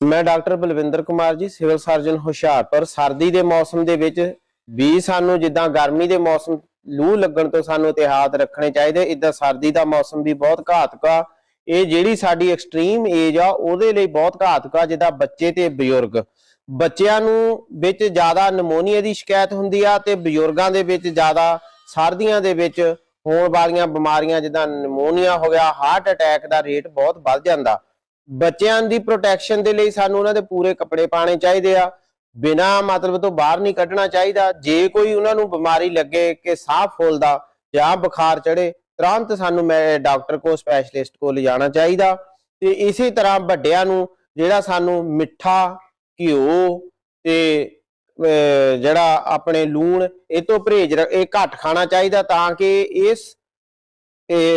ਮੈਂ doctor Balwinder Kumar ji, civil surgeon Hoshiarpur. ਸਰਦੀ ਦੇ ਮੌਸਮ ਦੇ ਵਿੱਚ ਵੀ ਸਾਨੂੰ ਜਿੱਦਾਂ ਗਰਮੀ ਦੇ ਮੌਸਮ, ਲੂ ਲੱਗਣ ਤੋਂ ਸਾਨੂੰ ਇਤਿਹਾਤ ਰੱਖਣੇ ਚਾਹੀਦੇ। ਇਦਾਂ ਸਰਦੀ ਦਾ ਮੌਸਮ ਵੀ ਬਹੁਤ ਘਾਤਕ ਆ। ਇਹ ਜਿਹੜੀ ਸਾਡੀ ਐਕਸਟ੍ਰੀਮ ਏਜ ਆ, ਉਹਦੇ ਲਈ ਬਹੁਤ ਘਾਤਕ ਆ, ਜਿੱਦਾਂ ਬੱਚੇ ਤੇ ਬਜ਼ੁਰਗ। ਬੱਚਿਆਂ ਨੂੰ ਵਿੱਚ ਜ਼ਿਆਦਾ ਨਮੋਨੀਆ ਦੀ ਸ਼ਿਕਾਇਤ ਹੁੰਦੀ ਆ ਤੇ ਬਜ਼ੁਰਗਾਂ ਦੇ ਵਿੱਚ ਜ਼ਿਆਦਾ ਸਰਦੀਆਂ ਦੇ ਵਿੱਚ ਹੋਣ ਵਾਲੀਆਂ ਬਿਮਾਰੀਆਂ ਜਿੱਦਾਂ ਨਮੋਨੀਆ ਹੋ ਗਿਆ ਹਾਰਟ ਅਟੈਕ ਦਾ ਰੇਟ ਬਹੁਤ ਵੱਧ ਜਾਂਦਾ। ਬੱਚਿਆਂ ਦੀ ਪ੍ਰੋਟੈਕਸ਼ਨ ਦੇ ਲਈ ਸਾਨੂੰ ਉਹਨਾਂ ਦੇ ਪੂਰੇ ਕੱਪੜੇ ਪਾਣੇ ਚਾਹੀਦੇ ਆ। ਬਿਨਾ ਮਤਲਬ ਤੋਂ ਬਾਹਰ ਨਹੀਂ ਕੱਢਣਾ ਚਾਹੀਦਾ। ਜੇ ਕੋਈ ਉਹਨਾਂ ਨੂੰ ਬਿਮਾਰੀ ਲੱਗੇ ਕਿ ਸਾਹ ਫੁੱਲਦਾ ਜਾਂ ਬੁਖਾਰ ਚੜੇ ਤੁਰੰਤ ਸਾਨੂੰ ਮੈਂ ਡਾਕਟਰ ਕੋ ਸਪੈਸ਼ਲਿਸਟ ਕੋ ਲਿਜਾਣਾ ਚਾਹੀਦਾ। ਤੇ ਇਸੇ ਤਰ੍ਹਾਂ ਵੱਡਿਆਂ ਨੂੰ ਜਿਹੜਾ ਸਾਨੂੰ ਮਿੱਠਾ, ਘਿਓ ਤੇ ਜਿਹੜਾ ਆਪਣੇ ਲੂਣ, ਇਹ ਤੋਂ ਪਰਹੇਜ਼ ਰ- ਇਹ ਘੱਟ ਖਾਣਾ ਚਾਹੀਦਾ ਤਾਂ ਕਿ ਇਸ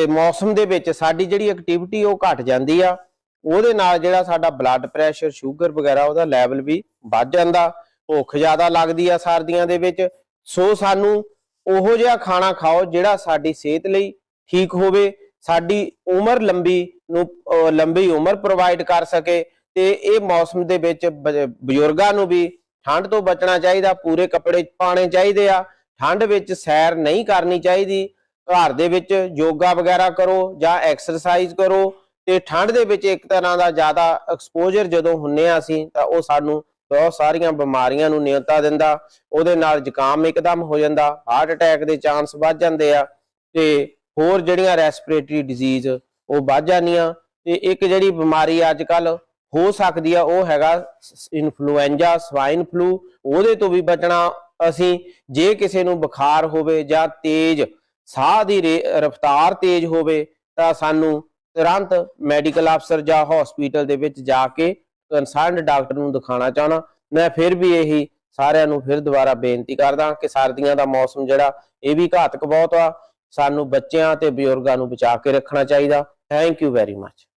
ਮੌਸਮ ਦੇ ਵਿੱਚ ਸਾਡੀ ਜਿਹੜੀ ਐਕਟੀਵਿਟੀ ਉਹ ਘਟ ਜਾਂਦੀ ਆ। ਉਹਦੇ ਨਾਲ ਜਿਹੜਾ ਸਾਡਾ ਬਲੱਡ ਪ੍ਰੈਸ਼ਰ ਸ਼ੂਗਰ ਵਗੈਰਾ ਉਹਦਾ ਲੈਵਲ ਵੀ ਵੱਧ ਜਾਂਦਾ, ਭੁੱਖ ਜ਼ਿਆਦਾ ਲੱਗਦੀ ਆ ਸਰਦੀਆਂ ਦੇ ਵਿੱਚ, ਸੋ ਸਾਨੂੰ ਉਹੋ ਜਿਹਾ ਖਾਣਾ ਖਾਓ ਜਿਹੜਾ ਸਾਡੀ ਸਿਹਤ ਲਈ ਠੀਕ ਹੋਵੇ, ਸਾਡੀ ਉਮਰ ਲੰਬੀ ਨੂੰ ਲੰਬੀ ਉਮਰ ਪ੍ਰੋਵਾਈਡ ਕਰ ਸਕੇ ਤੇ ਇਹ ਮੌਸਮ ਦੇ ਵਿੱਚ ਬ- ਬਜ਼ੁਰਗਾਂ ਨੂੰ ਵੀ ਠੰਡ ਤੋਂ ਬਚਣਾ ਚਾਹੀਦਾ, ਪੂਰੇ ਕੱਪੜੇ ਪਾਣੇ ਚਾਹੀਦੇ ਆ, ਠੰਡ ਵਿੱਚ ਸੈਰ ਨਹੀਂ ਕਰਨੀ ਚਾਹੀਦੀ, ਘਰ ਦੇ ਵਿੱਚ ਯੋਗਾ ਵਗੈਰਾ ਕਰੋ ਜਾਂ ਐਕਸਰਸਾਈਜ਼ ਕਰੋ ਤੇ ਠੰਡ ਦੇ ਵਿੱਚ ਇੱਕ ਤਰ੍ਹਾਂ ਦਾ ਜ਼ਿਆਦਾ ਐਕਸਪੋਜ਼ਰ ਜਦੋਂ ਹੁੰਨੇ ਆ ਅਸੀਂ, ਤਾਂ ਉਹ ਸਾਨੂੰ ਬਹੁਤ ਸਾਰੀਆਂ ਬਿਮਾਰੀਆਂ ਨੂੰ ਨਿਯੰਤਾ ਦਿੰਦਾ, ਉਹਦੇ ਨਾਲ ਜ਼ੁਕਾਮ ਇੱਕਦਮ ਹੋ ਜਾਂਦਾ ਹਾਰਟ ਅਟੈਕ ਦੇ ਚਾਂਸ ਵੱਧ ਜਾਂਦੇ ਆ, ਤੇ ਹੋਰ ਜਿਹੜੀਆਂ ਰੈਸਪੀਰੇਟਰੀ ਡਿਜ਼ੀਜ਼ ਉਹ ਵੱਧ ਜਾਂਦੀਆਂ, ਤੇ ਇੱਕ ਜਿਹੜੀ ਬਿਮਾਰੀ ਅੱਜ ਕੱਲ ਹੋ ਸਕਦੀ ਆ, ਉਹ ਹੈਗਾ ਇਨਫਲੂਐਂਜ਼ਾ ਸਵਾਈਨ ਫਲੂ ਉਹਦੇ ਤੋਂ ਵੀ ਬਚਣਾ ਅਸੀਂ, ਜੇ ਕਿਸੇ ਨੂੰ ਬੁਖਾਰ ਹੋਵੇ ਜਾਂ ਤੇਜ਼, ਸਾਹ ਦੀ ਰੇ- ਰਫ਼ਤਾਰ ਤੇਜ਼ ਹੋਵੇ, ਤਾਂ ਸਾਨੂੰ ਤੁਰੰਤ ਮੈਡੀਕਲ ਅਫਸਰ ਜਾਂ ਹਸਪੀਟਲ ਦੇ ਵਿੱਚ ਜਾ ਕੇ ਕੰਸਰਨਡ ਡਾਕਟਰ ਨੂੰ ਦਿਖਾਉਣਾ ਚਾਹਣਾ ਮੈਂ ਫਿਰ ਵੀ ਇਹੀ ਸਾਰਿਆਂ ਨੂੰ ਫਿਰ ਦੁਬਾਰਾ ਬੇਨਤੀ ਕਰਦਾ ਕਿ ਸਰਦੀਆਂ ਦਾ ਮੌਸਮ ਜਿਹੜਾ, ਇਹ ਵੀ ਘਾਤਕ ਬਹੁਤ ਆ। ਸਾਨੂੰ ਬੱਚਿਆਂ ਤੇ ਬਜ਼ੁਰਗਾਂ ਨੂੰ ਬਚਾ ਕੇ ਰੱਖਣਾ ਚਾਹੀਦਾ। ਥੈਂਕ ਯੂ ਵੈਰੀ ਮੱਚ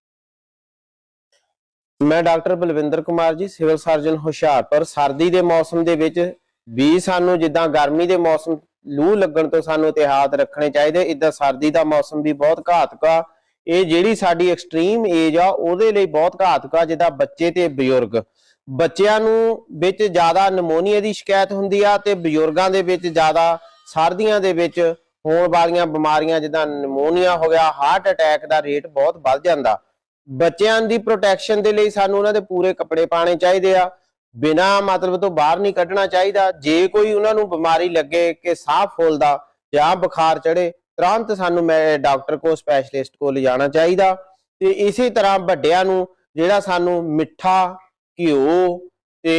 ਮੈਂ doctor Balwinder Kumar ji, civil surgeon Hoshiarpur. ਸਰਦੀ ਦੇ ਮੌਸਮ ਦੇ ਵਿੱਚ ਵੀ ਸਾਨੂੰ ਜਿੱਦਾਂ ਗਰਮੀ ਦੇ ਮੌਸਮ ਲੂ ਲੱਗਣ ਤੋਂ ਸਾਨੂੰ ਇਤਿਹਾਤ ਰੱਖਣੇ ਚਾਹੀਦੇ। ਇਦਾਂ ਸਰਦੀ ਦਾ ਮੌਸਮ ਵੀ ਬਹੁਤ ਘਾਤਕ ਆ। ਇਹ ਜਿਹੜੀ ਸਾਡੀ ਐਕਸਟ੍ਰੀਮ ਏਜ ਆ, ਉਹਦੇ ਲਈ ਬਹੁਤ ਘਾਤਕ ਆ, ਜਿੱਦਾਂ ਬੱਚੇ ਤੇ ਬਜ਼ੁਰਗ। ਬੱਚਿਆਂ ਨੂੰ ਵਿੱਚ ਜ਼ਿਆਦਾ ਨਮੋਨੀਆ ਦੀ ਸ਼ਿਕਾਇਤ ਹੁੰਦੀ ਆ ਤੇ ਬਜ਼ੁਰਗਾਂ ਦੇ ਵਿੱਚ ਜ਼ਿਆਦਾ ਸਰਦੀਆਂ ਦੇ ਵਿੱਚ ਹੋਣ ਵਾਲੀਆਂ ਬਿਮਾਰੀਆਂ, ਜਿੱਦਾਂ ਨਮੋਨੀਆ ਹੋ ਗਿਆ ਹਾਰਟ ਅਟੈਕ ਦਾ ਰੇਟ ਬਹੁਤ ਵੱਧ ਜਾਂਦਾ। ਬੱਚਿਆਂ ਦੀ ਪ੍ਰੋਟੈਕਸ਼ਨ ਦੇ ਲਈ ਸਾਨੂੰ ਉਹਨਾਂ ਦੇ ਪੂਰੇ ਕੱਪੜੇ ਪਾਣੇ ਚਾਹੀਦੇ ਆ। ਬਿਨਾ ਮਤਲਬ ਤੋਂ ਬਾਹਰ ਨਹੀਂ ਕੱਢਣਾ ਚਾਹੀਦਾ। ਜੇ ਕੋਈ ਉਹਨਾਂ ਨੂੰ ਬਿਮਾਰੀ ਲੱਗੇ, ਕਿ ਸਾਹ ਫੁੱਲਦਾ ਜਾਂ ਬੁਖਾਰ ਚੜੇ ਤੁਰੰਤ ਸਾਨੂੰ ਮੈਂ ਡਾਕਟਰ ਕੋ ਸਪੈਸ਼ਲਿਸਟ ਕੋ ਲਿਜਾਣਾ ਚਾਹੀਦਾ ਤੇ ਇਸੇ ਤਰ੍ਹਾਂ ਵੱਡਿਆਂ ਨੂੰ ਜਿਹੜਾ ਸਾਨੂੰ ਮਿੱਠਾ ਘਿਓ ਤੇ